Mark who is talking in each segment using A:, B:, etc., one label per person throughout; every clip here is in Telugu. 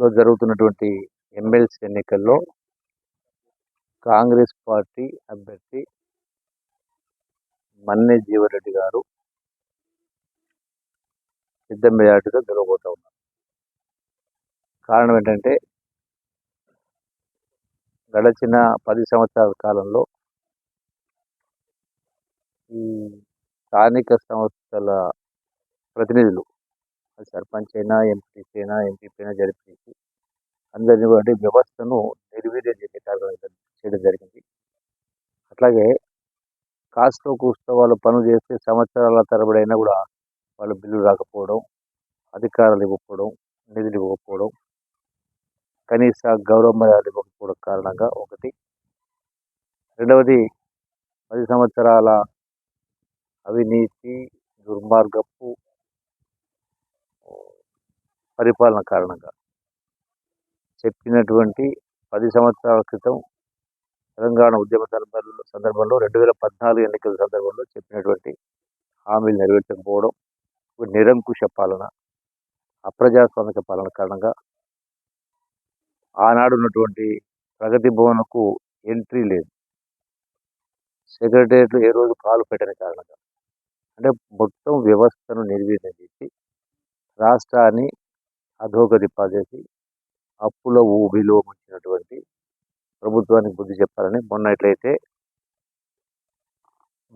A: లో జరుగుతున్నటువంటి ఎమ్మెల్సీ ఎన్నికల్లో కాంగ్రెస్ పార్టీ అభ్యర్థి మన్నె జీవరెడ్డి గారు పెద్ద మెజార్టీతో గెలవబోతా ఉన్నారు. కారణం ఏంటంటే గడచిన పది సంవత్సరాల కాలంలో ఈ స్థానిక సంస్థల ప్రతినిధులు సర్పంచ్ అయినా ఎంపీటీసీ అయినా ఎంపీపీ అయినా జరిపించి అందరినీ కూడా వ్యవస్థను నిర్వీర్యం చేసే చేయడం జరిగింది. అట్లాగే కాస్తో కూస్తో వాళ్ళు పనులు చేస్తే సంవత్సరాల తరబడి అయినా కూడా వాళ్ళు బిల్లు రాకపోవడం అధికారాలు ఇవ్వకపోవడం నిధులు ఇవ్వకపోవడం కనీస గౌరవ మర్యాదలు ఇవ్వకపోవడం కారణంగా ఒకటి. రెండవది పది సంవత్సరాల అవినీతి దుర్మార్గం పరిపాలన కారణంగా చెప్పినటువంటి పది సంవత్సరాల క్రితం తెలంగాణ ఉద్యమ సందర్భంలో సందర్భంలో రెండు వేల పద్నాలుగు ఎన్నికల సందర్భంలో చెప్పినటువంటి హామీలు నెరవేర్చకపోవడం నిరంకుశ పాలన అప్రజాస్వామిక పాలన కారణంగా ఆనాడు ఉన్నటువంటి ప్రగతి భవన్కు ఎంట్రీ లేదు. సెక్రటరియట్ ఏ రోజు కాలు పెట్టని కారణంగా. అంటే మొత్తం వ్యవస్థను నిర్వీర్యం చేసి రాష్ట్రాన్ని అధోగతి పాచేసి అప్పుల ఊబిలో ముంచినటువంటి ప్రభుత్వానికి బుద్ధి చెప్పాలని మొన్న ఎట్లయితే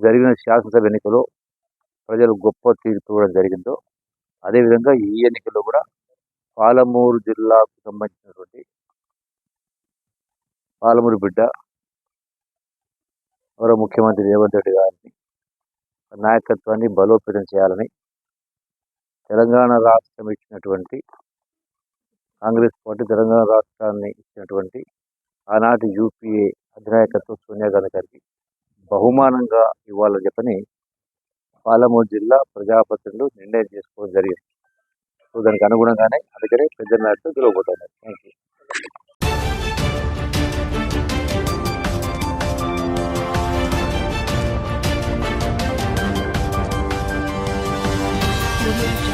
A: జరిగిన శాసనసభ ఎన్నికలో ప్రజలు గొప్ప తీర్పు ఇవ్వడం జరిగిందో అదేవిధంగా ఈ ఎన్నికల్లో కూడా పాలమూరు జిల్లాకు సంబంధించినటువంటి పాలమూరు బిడ్డ మరో ముఖ్యమంత్రి రేవంత్ రెడ్డి గారిని నాయకత్వాన్ని బలోపేతం చేయాలని తెలంగాణ రాష్ట్రం ఇచ్చినటువంటి కాంగ్రెస్ పార్టీ తెలంగాణ రాష్ట్రాన్ని ఇచ్చినటువంటి ఆనాటి యూపీఏ అధినాయకత్వం సోనియా గాంధీ గారికి బహుమానంగా ఇవ్వాలని చెప్పని పాలమూరు జిల్లా ప్రజాప్రతినిధులు నిర్ణయం చేసుకోవడం జరిగింది. సో దానికి అనుగుణంగానే అందుకనే పెద్ద నాటితో గెలవబోతున్నారు. Thank you Thank you.